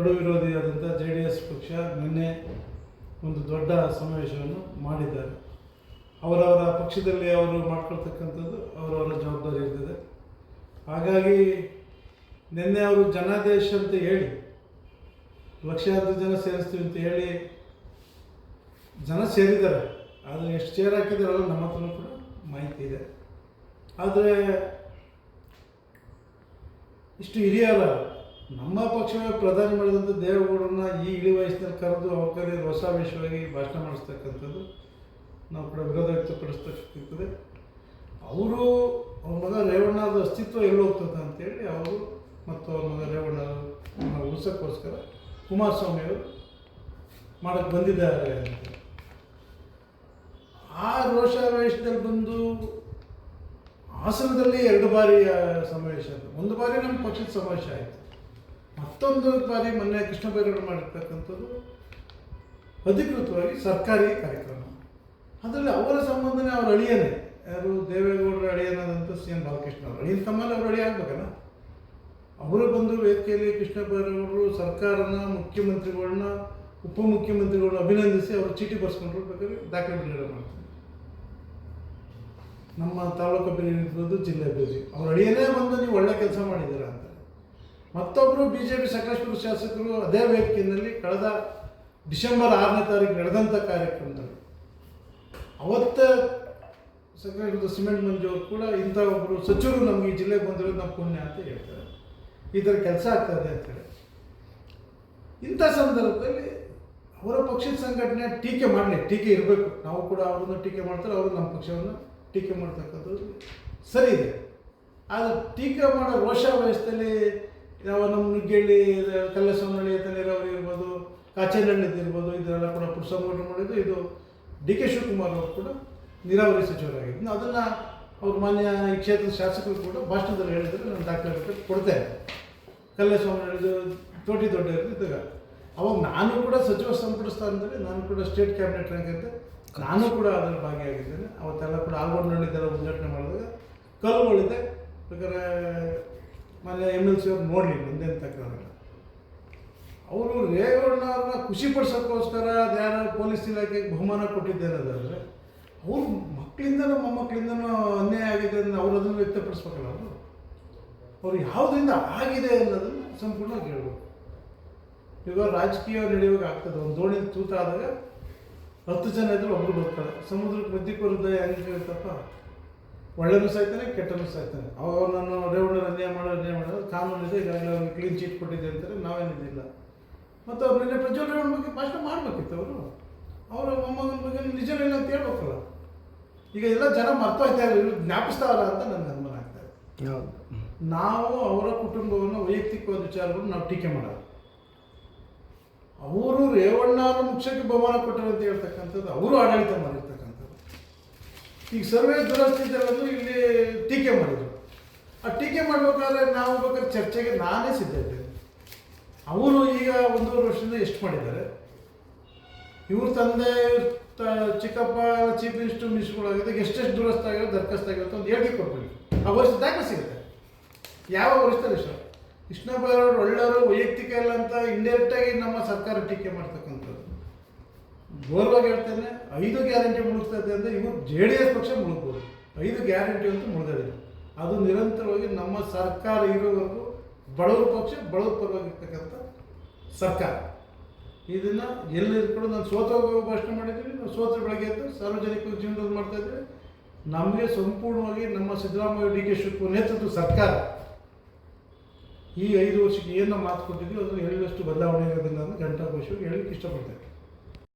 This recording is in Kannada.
ಕಡು ವಿರೋಧಿಯಾದಂಥ ಜೆ ಡಿ ಎಸ್ ಪಕ್ಷ ನಿನ್ನೆ ಒಂದು ದೊಡ್ಡ ಸಮಾವೇಶವನ್ನು ಮಾಡಿದ್ದಾರೆ. ಅವರವರ ಪಕ್ಷದಲ್ಲಿ ಅವರು ಮಾಡ್ಕೊಳ್ತಕ್ಕಂಥದ್ದು ಅವರವರ ಜವಾಬ್ದಾರಿ ಇರ್ತದೆ. ಹಾಗಾಗಿ ನಿನ್ನೆ ಅವರು ಜನಾದೇಶ ಅಂತ ಹೇಳಿ, ಲಕ್ಷಾಂತರ ಜನ ಸೇರಿಸ್ತೀವಿ ಅಂತ ಹೇಳಿ ಜನ ಸೇರಿದ್ದಾರೆ. ಆದರೆ ಎಷ್ಟು ಚೇರ್ ಹಾಕಿದಾರಲ್ಲ ನಮ್ಮ ಹತ್ರನೂ ಕೂಡ ಮಾಹಿತಿ ಇದೆ. ಆದರೆ ಇಷ್ಟು ಹಿರಿಯರ ನಮ್ಮ ಪಕ್ಷವೇ ಪ್ರಧಾನಿ ಮಾಡಿದಂಥ ದೇವೇಗೌಡರನ್ನ ಈ ಇಳಿ ವಯಸ್ಸಿನಲ್ಲಿ ಕರೆದು ಅವ್ರ ಹೊಸ ವಿಷಯವಾಗಿ ಭಾಷಣ ಮಾಡಿಸ್ತಕ್ಕಂಥದ್ದು ನಾವು ಕೂಡ ವಿರೋಧ ವ್ಯಕ್ತಪಡಿಸ್ತಕ್ಕಂಥದ್ದು ಅವರು ಅವ್ರ ಮಗ ರೇವಣ್ಣದ ಅಸ್ತಿತ್ವ ಎಲ್ಲಿ ಹೋಗ್ತದೆ ಅಂತೇಳಿ ಅವರು ಮತ್ತು ಅವ್ರ ಮಗ ರೇವಣ್ಣ ಉಳಿಸೋಕ್ಕೋಸ್ಕರ ಕುಮಾರಸ್ವಾಮಿ ಅವರು ಮಾಡಕ್ಕೆ ಬಂದಿದ್ದಾರೆ ಅಂತ. ಆ ರೋಷಾವೇಶದಲ್ಲಿ ಬಂದು ಹಾಸನದಲ್ಲಿ ಎರಡು ಬಾರಿ ಸಮಾವೇಶ ಒಂದು ಬಾರಿ ನಮ್ಮ ಪಕ್ಷದ ಸಮಾವೇಶ ಆಯಿತು. ಮತ್ತೊಂದು ಬಾರಿ ಮೊನ್ನೆ ಕೃಷ್ಣ ಬೈರೇಗೌಡ ಮಾಡಿರ್ತಕ್ಕಂಥದ್ದು ಅಧಿಕೃತವಾಗಿ ಸರ್ಕಾರಿ ಕಾರ್ಯಕ್ರಮ. ಅದರಲ್ಲಿ ಅವರ ಸಂಬಂಧನೇ ಅವರ ಅಳಿಯನೇ. ಯಾರು ದೇವೇಗೌಡರ ಅಳಿಯನಾದಂಥ ಸಿ ಎನ್ ಬಾಲಕೃಷ್ಣ ಅವರು. ಅಳಿಯನ ತಮ್ಮಲ್ಲಿ ಅವರು ಅಳಿಯ ಆಗ್ಬೇಕಲ್ಲ? ಅವರು ಬಂದು ವೇದಿಕೆಯಲ್ಲಿ ಕೃಷ್ಣ ಬೈರೇಗೌಡರು ಸರ್ಕಾರನ ಮುಖ್ಯಮಂತ್ರಿಗಳನ್ನ ಉಪಮುಖ್ಯಮಂತ್ರಿಗಳನ್ನ ಅಭಿನಂದಿಸಿ ಅವರು ಚೀಟಿ ಬರ್ಸ್ಕೊಂಡ್ರು ಬೇಕಾದ್ರೆ ದಾಖಲೆ ಬಿಡುಗಡೆ ಮಾಡ್ತಾರೆ. ನಮ್ಮ ತಾಲೂಕು ಅಭಿವೃದ್ಧಿ ಜಿಲ್ಲೆ ಅಭಿವೃದ್ಧಿ. ಅವ್ರ ಅಳಿಯನೇ ಬಂದು ನೀವು ಒಳ್ಳೆ ಕೆಲಸ ಮಾಡಿದ್ದೀರಾ ಅಂತ. ಮತ್ತೊಬ್ಬರು ಬಿ ಜೆ ಪಿ ಸಕಲೇಶ್ಪುರ ಶಾಸಕರು ಅದೇ ವೇದಿಕೆಯಲ್ಲಿ ಕಳೆದ ಡಿಸೆಂಬರ್ ಆರನೇ ತಾರೀಕು ನಡೆದಂಥ ಕಾರ್ಯಕ್ರಮದಲ್ಲಿ ಅವತ್ತ ಸಕಲೇಶ್ಪುರದ ಸಿಮೆಂಟ್ ಮಂಜು ಅವರು ಕೂಡ ಇಂಥ ಒಬ್ಬರು ಸಚಿವರು ನಮಗೆ ಈ ಜಿಲ್ಲೆಗೆ ಬಂದಿರೋದು ನಮ್ಮ ಪುಣ್ಯ ಅಂತ ಹೇಳ್ತಾರೆ. ಈ ಥರ ಕೆಲಸ ಆಗ್ತದೆ ಅಂತೇಳಿ ಇಂಥ ಸಂದರ್ಭದಲ್ಲಿ ಅವರ ಪಕ್ಷದ ಸಂಘಟನೆ ಟೀಕೆ ಮಾಡಲಿ, ಟೀಕೆ ಇರಬೇಕು. ನಾವು ಕೂಡ ಅವ್ರನ್ನ ಟೀಕೆ ಮಾಡ್ತಾರೆ, ಅವರು ನಮ್ಮ ಪಕ್ಷವನ್ನು ಟೀಕೆ ಮಾಡ್ತಕ್ಕಂಥದ್ದು ಸರಿ ಇದೆ. ಆದರೆ ಟೀಕೆ ಮಾಡೋ ಯಾವ ನಮ್ಮ ನುಗ್ಗೇಳಿ ಅಂತ ನೀರಾವರಿ ಇರ್ಬೋದು ಕಾಚೇನಹಳ್ಳಿ ಇರ್ಬೋದು ಇದನ್ನೆಲ್ಲ ಕೂಡ ಪುರುಷಂಗೌಡರು ಮಾಡಿದ್ದು ಇದು ಡಿ ಕೆ ಶಿವಕುಮಾರ್ ಅವರು ಕೂಡ ನೀರಾವರಿ ಸಚಿವರಾಗಿದ್ದು. ಅದನ್ನು ಅವ್ರ ಮಾನ್ಯ ಈ ಕ್ಷೇತ್ರದ ಶಾಸಕರು ಕೂಡ ಭಾಷಣದಲ್ಲಿ ಹೇಳಿದರೆ ನಾನು ದಾಖಲೆ ಕೊಡ್ತೇನೆ. ಕಲ್ಲೇಸ್ವಾಮಿದು ತೋಟಿ ದೊಡ್ಡ ಇದ್ದಾಗ ಅವಾಗ ನಾನು ಕೂಡ ಸಚಿವ ಸಂಪುಟ ಸ್ಥಾನದಲ್ಲಿ ನಾನು ಕೂಡ ಸ್ಟೇಟ್ ಕ್ಯಾಬಿನೆಟ್ ರ್ಯಾಂಕ್ ಅಂತ ನಾನು ಕೂಡ ಅದರಲ್ಲಿ ಭಾಗಿಯಾಗಿದ್ದೇನೆ. ಅವತ್ತೆಲ್ಲ ಕೂಡ ಆಲ್ಗೊಂಡ್ನಳ್ಳಿದ್ದೆಲ್ಲ ಉದ್ಘಾಟನೆ ಮಾಡಿದಾಗ ಕಲ್ಲುಗಳಿದೆ. ಬೇಕಾದ್ರೆ ಮೊನ್ನೆ ಎಂ ಎಲ್ ಸಿ ಅವ್ರು ನೋಡಲಿ ಮುಂದೆ ತಕ್ರಾರಿಲ್ಲ ಅವರು ರೇವಣ್ಣವ್ರನ್ನ ಖುಷಿ ಪಡಿಸೋಕ್ಕೋಸ್ಕರ ಯಾರು ಪೊಲೀಸ್ ಇಲಾಖೆಗೆ ಬಹುಮಾನ ಕೊಟ್ಟಿದ್ದೇನದಾದ್ರೆ ಅವ್ರ ಮಕ್ಕಳಿಂದನೂ ಮೊಮ್ಮಕ್ಕಳಿಂದನೂ ಅನ್ಯಾಯ ಆಗಿದೆ ಅಂದರೆ ಅವ್ರು ಅದನ್ನು ವ್ಯಕ್ತಪಡಿಸ್ಬೇಕಲ್ಲ ಅವರು? ಅವ್ರು ಯಾವುದರಿಂದ ಆಗಿದೆ ಅನ್ನೋದನ್ನು ಸಂಪೂರ್ಣವಾಗಿ ಹೇಳ್ಬೇಕು. ಇವಾಗ ರಾಜಕೀಯ ನಡೆಯುವಾಗ ಆಗ್ತದೆ, ಒಂದು ದೋಣಿ ತೂತ ಆದಾಗ ಹತ್ತು ಜನ ಇದ್ದರೂ ಒಬ್ಬರು ಬರ್ತಾರೆ ಸಮುದ್ರಕ್ಕೆ ಮಧ್ಯಕ್ಕೆ ಹೃದಯ ಹೆಂಗೆ ಇರ್ತಪ್ಪ ಒಳ್ಳೆನೂ ಸಾಯ್ತಾನೆ, ಕೆಟ್ಟನೂ ಸಾಯ್ತಾನೆ. ಅವಾಗ ನಾನು ಮಾಡೋ ಮಾಡೋದು ಕಾನೂನು ಇದೆ ಈಗಾಗಲೇ ಅವ್ರಿಗೆ ಕ್ಲೀನ್ ಚೀಟ್ ಕೊಟ್ಟಿದ್ದೆ ಅಂತಾರೆ ನಾವೇನಿದ್ದಿಲ್ಲ ಮತ್ತು ಅವ್ರು ನಿನ್ನೆ ಪ್ರಜ್ವಲ್ ರೇವಣ್ಣ ಬಗ್ಗೆ ಭಾಷಣ ಮಾಡಬೇಕಿತ್ತು ಅವರು. ಅವರ ಮೊಮ್ಮಗನ ಬಗ್ಗೆ ನಿಜವಿಲ್ಲ ಅಂತ ಹೇಳ್ಬೇಕಲ್ಲ. ಈಗ ಎಲ್ಲ ಜನ ಮರ್ತೋಯ್ತಾ ಇದ್ರು ಜ್ಞಾಪಿಸ್ತಾವಲ್ಲ ಅಂತ ನನಗೆ ಅನುಮಾನ ಆಗ್ತಾ ಇದೆ. ನಾವು ಅವರ ಕುಟುಂಬವನ್ನು ವೈಯಕ್ತಿಕವಾದ ವಿಚಾರವನ್ನು ನಾವು ಟೀಕೆ ಮಾಡೋದು. ಅವರು ರೇವಣ್ಣನ ಮುಖ್ಯಕ್ಕೆ ಬಹುಮಾನ ಕೊಟ್ಟರು ಅಂತ ಹೇಳ್ತಕ್ಕಂಥದ್ದು ಅವರು ಆಡಳಿತ ಮಾಡಿರ್ತಕ್ಕಂಥದ್ದು. ಈಗ ಸರ್ವೇ ದುರಸ್ತಿ ಇಲ್ಲಿ ಟೀಕೆ ಮಾಡಿದರು. ಟೀಕೆ ಮಾಡ್ಬೇಕಾದ್ರೆ ನಾವು ಬೇಕಾದ್ರೆ ಚರ್ಚೆಗೆ ನಾನೇ ಸಿದ್ಧ ಇದ್ದೇನೆ ಅವರು ಈಗ ಒಂದೂವರೆ ವರ್ಷದಿಂದ ಎಷ್ಟು ಮಾಡಿದ್ದಾರೆ? ಇವ್ರ ತಂದೆ ಚಿಕ್ಕಪ್ಪ, ಚೀಫ್ ಮಿನಿಸ್ಟರ್, ಮಿನಿಸ್ಟರ್ಗಳಾಗಿದ್ದಾಗ ಎಷ್ಟೆಷ್ಟು ದುರಸ್ತ ಆಗಿರೋ ದರ್ಖಾಸ್ತ ಆಗಿರುತ್ತೆ ಒಂದು ಹೇಳಿ ಕೊಡ್ಬೇಕು ಆ ವರ್ಷ ದಾಖಲೆ ಸಿಗುತ್ತೆ. ಯಾವ ವರ್ಷದಲ್ಲಿ ಇಷ್ಟ? ಕೃಷ್ಣ ಒಳ್ಳೆಯವರು ವೈಯಕ್ತಿಕ ಇಲ್ಲ ಅಂತ ಇಂಡೈರೆಕ್ಟಾಗಿ ನಮ್ಮ ಸರ್ಕಾರ ಟೀಕೆ ಮಾಡ್ತಕ್ಕಂಥದ್ದು. ಗೌರವಾಗಿ ಹೇಳ್ತೇನೆ ಐದು ಗ್ಯಾರಂಟಿ ಮುಗಿಸ್ತದೆ ಅಂದರೆ ಇವರು ಜೆ ಡಿ ಎಸ್ ಪಕ್ಷ ಮುಳುಗ್ಬೋದು. ಐದು ಗ್ಯಾರಂಟಿ ಅಂತೂ ಮುಳುಗದಿಲ್ಲ ಅದು ನಿರಂತರವಾಗಿ ನಮ್ಮ ಸರ್ಕಾರ ಇರೋವರೆಗೂ ಬಡವರ ಪಕ್ಷ ಬಡವರ ಪರವಾಗಿರ್ತಕ್ಕಂಥ ಸರ್ಕಾರ. ಇದನ್ನು ಎಲ್ಲಿ ಕೂಡ ನಾನು ಸೋತೋಗೋ ಭಾಷಣ ಮಾಡಿದ್ದೀನಿ. ನಾವು ಸೋತ್ರ ಬೆಳಗ್ಗೆ ಎದ್ದು ಸಾರ್ವಜನಿಕ ಜೀವನದಲ್ಲಿ ಮಾಡ್ತಾ ಇದ್ದೀವಿ ನಮಗೆ ಸಂಪೂರ್ಣವಾಗಿ ನಮ್ಮ ಸಿದ್ದರಾಮಯ್ಯ ಡಿ ಕೆ ಶಿವಕುಮಾರ್ ನೇತೃತ್ವ ಸರ್ಕಾರ ಈ ಐದು ವರ್ಷಕ್ಕೆ ಏನು ಮಾತು ಕೊಟ್ಟಿದ್ವಿ ಅದನ್ನು ಹೇಳಿದಷ್ಟು ಬದಲಾವಣೆ ಇರೋದಿಲ್ಲ ಅಂತ ಘಂಟಾಘೋಷವಾಗಿ ಹೇಳಲಿಕ್ಕೆ ಇಷ್ಟಪಡ್ತೇನೆ